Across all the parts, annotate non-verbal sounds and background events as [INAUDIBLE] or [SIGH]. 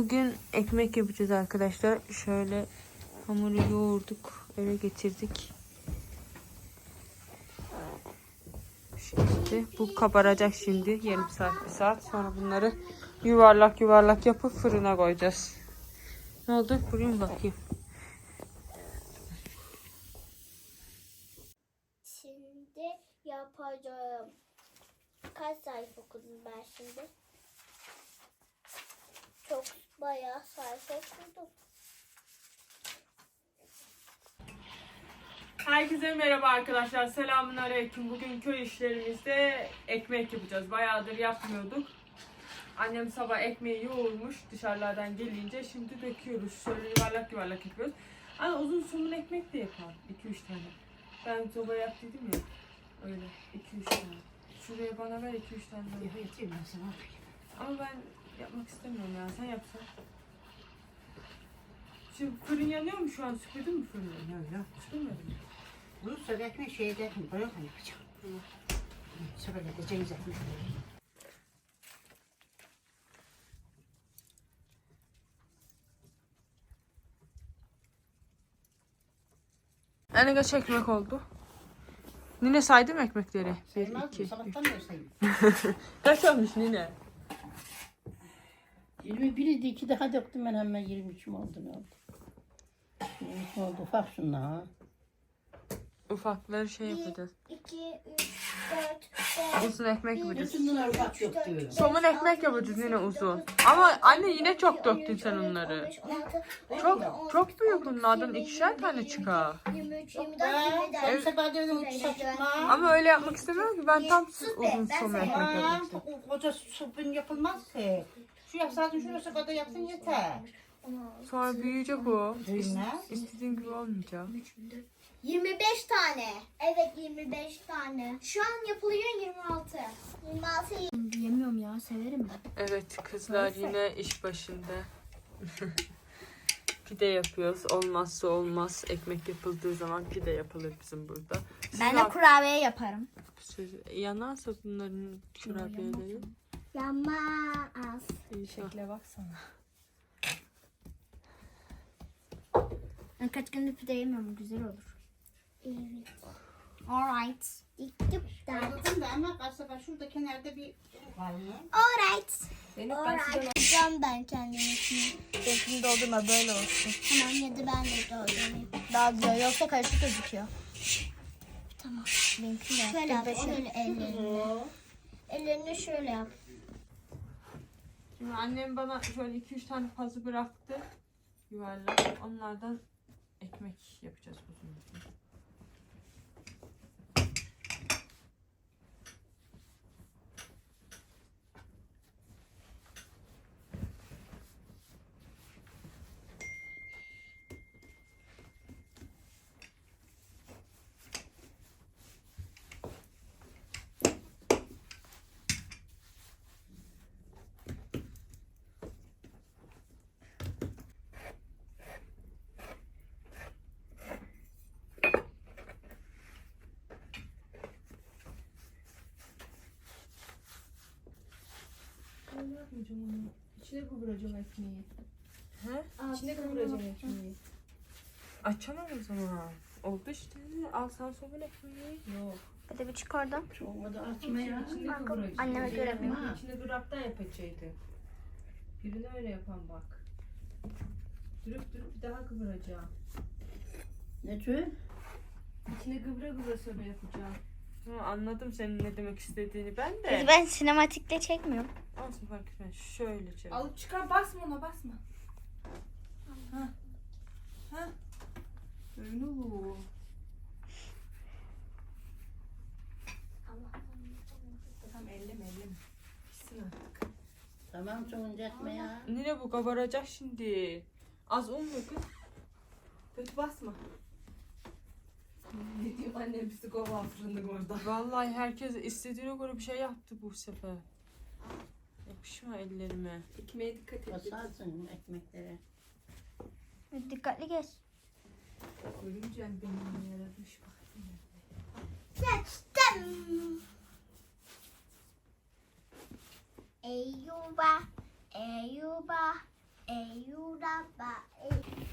Bugün ekmek yapacağız arkadaşlar. Şöyle hamuru yoğurduk. Eve getirdik. Şimdi bu kabaracak şimdi. Yarım saat, bir saat. Sonra bunları yuvarlak yuvarlak yapıp fırına koyacağız. Ne oldu? Kurayım bakayım. Şimdi yapacağım. Kaç sayfa okudum ben şimdi? Çok bayağı sayfa okudum. Herkese merhaba arkadaşlar. Selamun aleyküm. Bugün köy işlerimizde ekmek yapacağız. Bayağıdır yapmıyorduk. Annem sabah ekmeği yoğurmuş dışarılardan gelince. Şimdi döküyoruz. Şöyle yuvarlak yuvarlak yapıyoruz. Ama uzun somun ekmek de yapar. 2-3 tane. Ben soba yap dedim ya. Öyle. 2-3 tane. Şuraya bana ver 2-3 tane. daha. Yapayım ben sana. Ama ben yapmak istemiyorum ya. Sen yapsan. Şimdi fırın yanıyor mu şu an? Süpürdün mü fırını? Yok yok. Süpürmedin mi? Bunu söyleyekme şeyde böyle mi yapacağım? Söyleyeceğiz ekmek. Yani kaç ekmek oldu? Nine saydı mı ekmekleri? Bir, iki. Sabahtan. [LAUGHS] Kaç olmuş nine? 21 idi iki daha döktüm ben hemen 23 mi oldu ne oldu? 23 mi oldu ufak şunlar ha. Ufakları şey yapacağız. 2, 3, 4, 5, Uzun ekmek yapacağız. Şunlar ufak döktü. Somun ekmek yapacağız yine uzun. Ama anne yine çok döktün sen onları. Çok çok büyük bunlardan ikişer tane çıkar. 23, 24, Ben 24. bu sefer de öyle uçuşa çıkma. Ama öyle yapmak istemiyorum ki ben tam uzun somun ekmek yapmak istiyorum. koca supun yapılmaz ki. Şu yapsaydın şurası kadar yapsın yeter. Sonra büyüyecek o. Büyümez. İstediğin gibi olmayacak. 25 tane. Evet 25 tane. Şu an yapılıyor 26. 26 Yemiyorum ya severim ben. Evet kızlar yine iş başında. [LAUGHS] pide yapıyoruz. Olmazsa olmaz. Ekmek yapıldığı zaman pide yapılır bizim burada. Siz Ben de kurabiye yaparım. yapıyorsunuz? Yanarsa bunların kurabiyeleri. Yamaz. İnşallah. baksana. Ben kaç gündür pide yemiyorum. Güzel olur. Evet. Alright. Diktim Anladın da ama sefer şurada kenarda bir var mı? Alright. Benim Alright. Can ben kendim için. Benimkini doldurma böyle olsun. Tamam ya da ben de doldurayım. Daha güzel yoksa karışık gözüküyor. Tamam. Benimki de. Şöyle yap. Şöyle ellerini. Ellerini şöyle yap. Şimdi annem bana şöyle 2-3 tane pazı bıraktı. Yuvarlak. Onlardan ekmek yapacağız uzun uzun. Yapmayacağım onu? İçine kıvıracağım ekmeği. He? İçine kıvıracağım ekmeği. Açamam o zaman. Oldu işte. Al sen somun ekmeği. Yok. Hadi bir çık oradan. Çoğu da açma ya. İçine kıvıracağım. Anneme göremiyorum. Ha. İçine gıraktan yapacaktı. Birini öyle yapan bak. Durup durup bir daha kıvıracağım. Ne tür? İçine gıvıra gıvıra söyle yapacağım. Ha, anladım senin ne demek istediğini ben de. Ben sinematikte çekmiyorum. Olsun fark etmez. Şöyle çevir. Alıp çıkar basma ona basma. Öyle olur. Tamam elleme elleme. Pişsin artık. Tamam çoğunca etme ya. Nine bu kabaracak şimdi. Az un mu kız? Kötü basma. Ne diyeyim annem kova fırındık orada. Vallahi herkes istediğine göre bir şey yaptı bu sefer. Yapışma ellerime. Ekmeğe dikkat et. Basarsın ekmekleri. Dikkatli geç. Ölümcem benim yaratmış bak. Seçtim. Eyuba. Eyuba. Eyuraba. Çok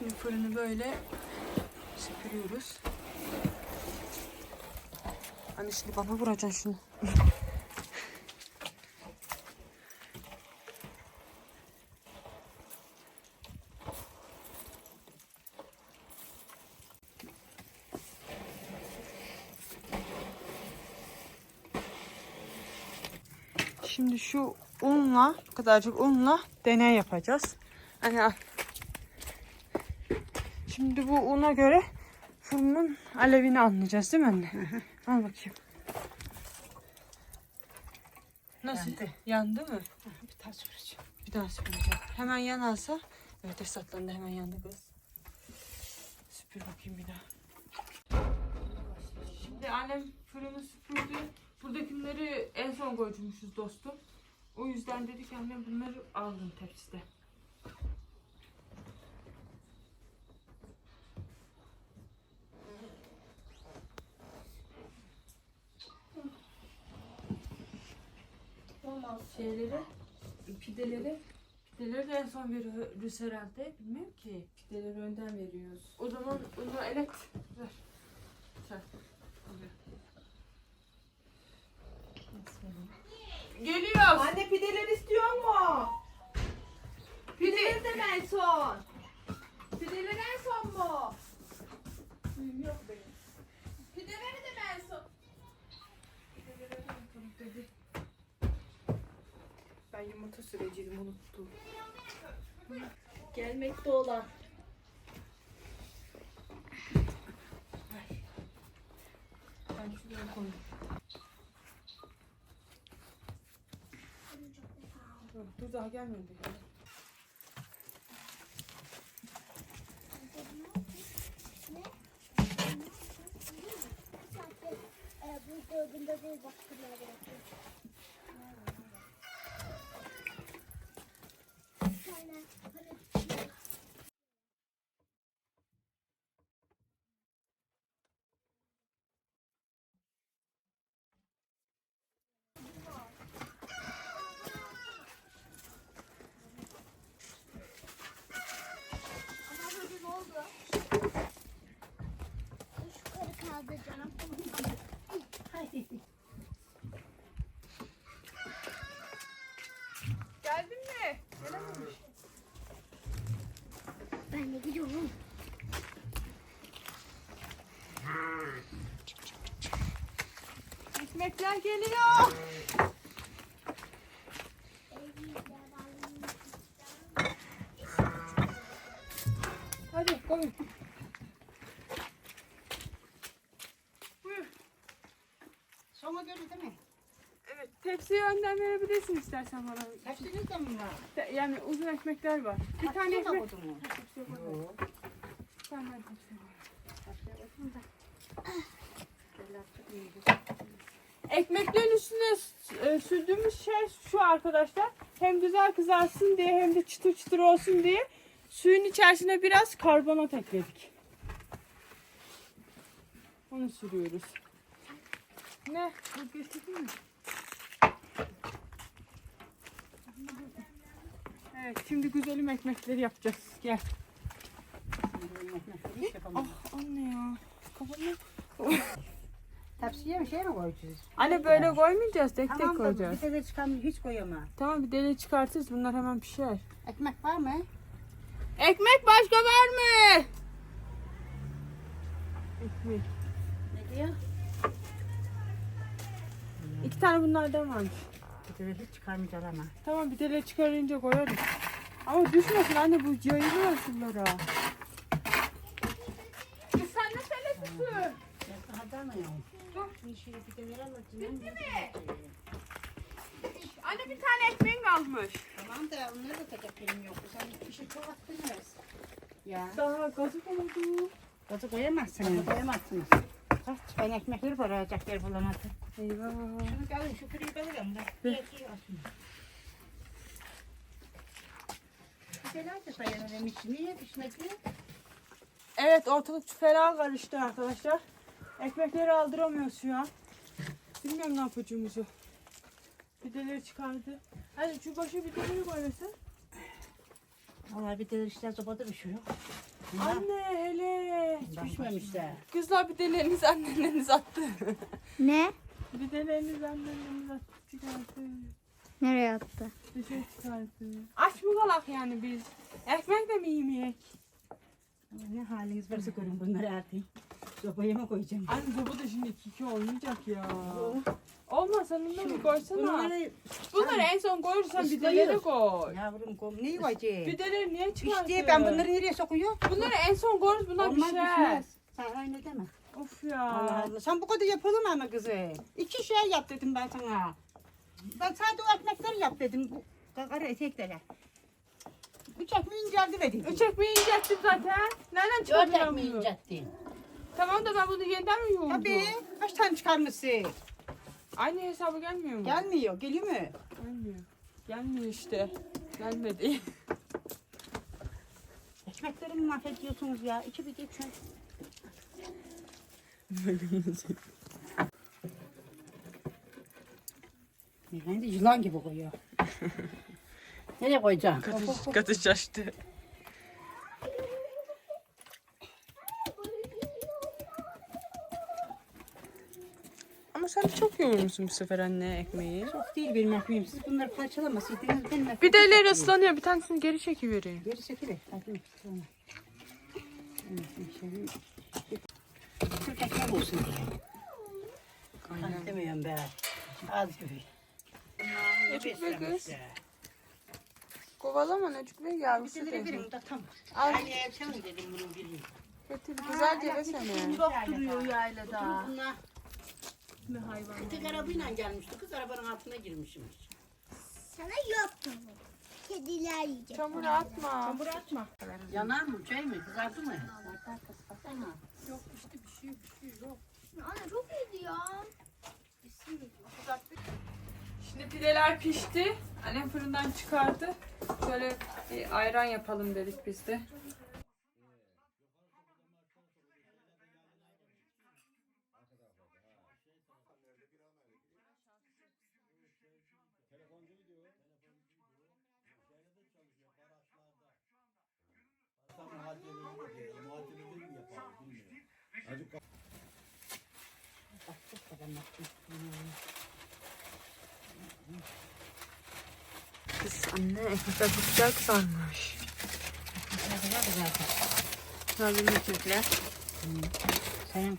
Şimdi fırını böyle süpürüyoruz. Anne şimdi bana vuracaksın şunu. Şimdi şu unla, bu kadarcık unla deney yapacağız. Hani. Şimdi bu una göre fırının alevini anlayacağız değil mi anne? Al bakayım. Nasıl? Yandı. Yandı mı? Bir taş vuracağım. Bir daha süpüreceğim. Hemen yanarsa. Evet Esat'tan hemen yandı kız. Süpür bakayım bir daha. Şimdi annem fırını süpürdü. Buradakileri en son koymuşuz dostum. O yüzden dedik annem bunları aldım tepside. Şeyleri, pideleri, pideleri de en son veriyoruz herhalde. Bilmiyorum ki. Pideleri önden veriyoruz. O zaman onu elet ver. Sen. Geliyor. Anne pideler istiyor mu? Pide. Pideler de en son. Pideler en son mu? Yok benim. Pideleri de en son. Ben yumurta süreciydim unuttum. Gelmekte olan. Ben şuraya koyayım. Dur, daha gelmedi. Bu dördünde değil başka bir yerde yapıyor. Bir tane hani Ama böyle ne oldu? Yukarı kaldıracağım. Geldin mi? Gelememiş. Ben de gidiyorum. Ekmekler geliyor. Hadi koy. Sona göre değil mi? Evet, tepsiyi önden verebilirsin istersen bana. Hepsiniz de mi var? Te- Yani uzun ekmekler var. Bir tane Hepsini ekmek. koydun mu? Tepsiye koy. Yok. Bir tane tepsiye koy. Ekmeklerin üstüne e, sürdüğümüz şey şu arkadaşlar. Hem güzel kızarsın diye hem de çıtır çıtır olsun diye suyun içerisine biraz karbonat ekledik. Onu sürüyoruz. Ne? Bu getirdin mi? Evet, şimdi güzelim ekmekleri yapacağız. Gel. Hiç yapamadım. Ah anne ya. Kafamı... Tepsiye mi şey mi koyacağız? Anne böyle koymayacağız, tek tek koyacağız. tamam da bir de çıkan hiç koyamam. Tamam bir deli çıkartırız, bunlar hemen pişer. Ekmek var mı? Ekmek başka var mı? Ekmek. Ne diyor? İki tane bunlardan varmış. Bir de hiç çıkarmayacağız ama. Tamam bir deli çıkarınca koyarız. Ama düşmesin anne bu yayılıyor şunlara. Sen ne söylesin? Daha da mı yok? Pideleri alacağım. Anne bir tane ekmeğin kalmış. Tamam da onları da takacak benim yok. Sen bir şey çok attınız. Ya. Daha gazı oldu. Gazı koyamazsınız. Koyamazsınız. Kaç ben ekmekleri barayacak yer bulamadım. Eyvah. Şunu kalın şu kırıyı kalırım da. Bir iki olsun. Pideler de sayılır içine. Niye pişmedi? Evet ortalık fena karıştı arkadaşlar. Ekmekleri aldıramıyoruz şu an. Bilmiyorum ne yapacağımızı. Pideleri çıkardı. Hadi şu başa pideleri koymasın. Valla pideler işte sobada pişiyor. Anne hele. Pişmemişler. Kızlar pidelerinizi anneleriniz attı. Ne? pidelerinizi anneleriniz attı. Çıkardı. Nereye attı? Dışarı çıkardı. Aç mı kalak yani biz? Ekmek de mi yemeyek? Ne haliniz varsa görün bunları artık. Sobaya mı koyacağım? Anne baba da şimdi iki olmayacak ya. Olmaz sonunda mı koysana? Bunları Bunları en son koyursan Islıyor. pideleri koy. yavrum kom neyi koyacağım? Pideleri niye çıkardın? İşte ben bunları nereye sokuyor? Bunları en son koyarız bunlar Olmaz pişer. pişmez. Sen öyle deme. Of ya. Allah Allah. Sen bu kadar yapalım ama kızı. İki şey yap dedim ben sana. Ben sadece o ekmekleri yap dedim. Bu kakara etekleri. Üç ekmeği inceldi dedim. Üç ekmeği incelttim zaten. Nereden Dört çıkartacağım ekmeği bunu? incelttin. Tamam da ben bunu yeniden mi yoğurdum? Tabii. Kaç tane çıkarmışsın? Aynı hesabı gelmiyor mu? Gelmiyor. Geliyor mu? Gelmiyor. Gelmiyor işte. Gelmedi. Ekmeklerimi mahvediyorsunuz ya. İki bir geçin. [LAUGHS] De yılan gibi koyuyor. [LAUGHS] Nereye koyacağım? Katı şaştı. Ama sen çok yoğurmuşsun bu sefer anne ekmeği. Çok değil benim ekmeğim. Siz bunları parçalamasaydınız benim ekmeğim. Bir de elleri ıslanıyor. Bir tanesini geri çekivereyim. Geri çekilir. Hadi. Türk ekmek olsun diye. Aynen. Demiyorum be. Az gibi. Be kız. Kovalama Necik Bey yavrusu dedi. verin de tam. Al. Aynı evsen dedim bunun birini. Getir güzelce desene. Çok duruyor yaylada. Bunlar kıtık arabayla gelmişti. Kız arabanın altına girmişmiş. Sana yok tabii. Kediler yiyecek. Çamur atma. Çamur atma. Yanar mı? Çay mı? Kızardı mı? Kızardı Anne çok iyiydi ya. Şimdi pideler pişti. Annem fırından çıkardı. Şöyle bir ayran yapalım dedik biz de. Kız anne ekmekler çok güzel kızarmış. Nerede ekmekler? Senin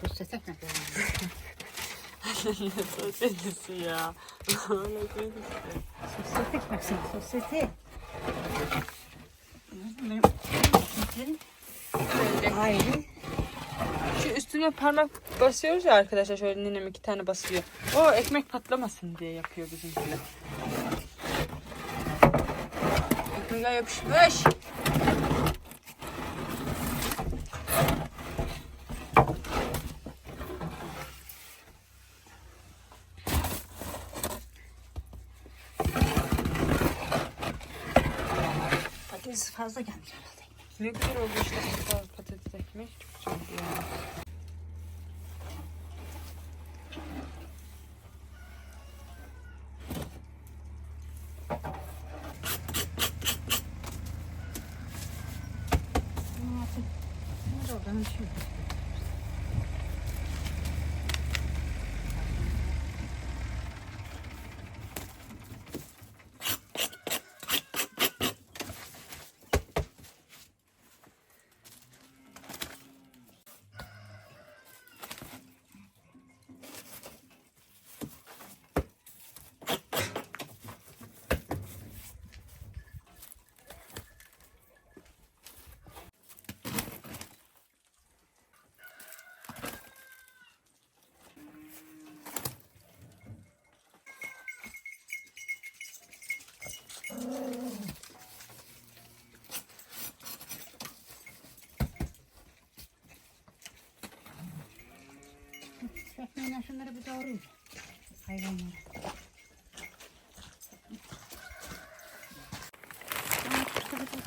sosyete ekmek Sosyetesi ya. Öyle gözüküyor. Sosyete ekmek sen. Sosyete. Benim ekmeklerim ayrı. Şu üstüne parmak basıyoruz ya arkadaşlar şöyle ninem iki tane basıyor. O ekmek patlamasın diye yapıyor bizimkiler. Ekmeğe yapışmış. Patates fazla gelmiş herhalde. Ne güzel oldu işte patates ekmek. Çok güzel yani. Ekmeğine şunları bir doğrayın. Hayvanları.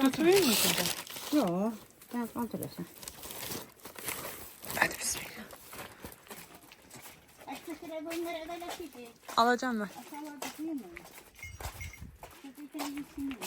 Götüreyim mi şimdi? Yok. Ben kontrol etsin. Hadi bismillah. Alacağım ben. Aşağılarda değil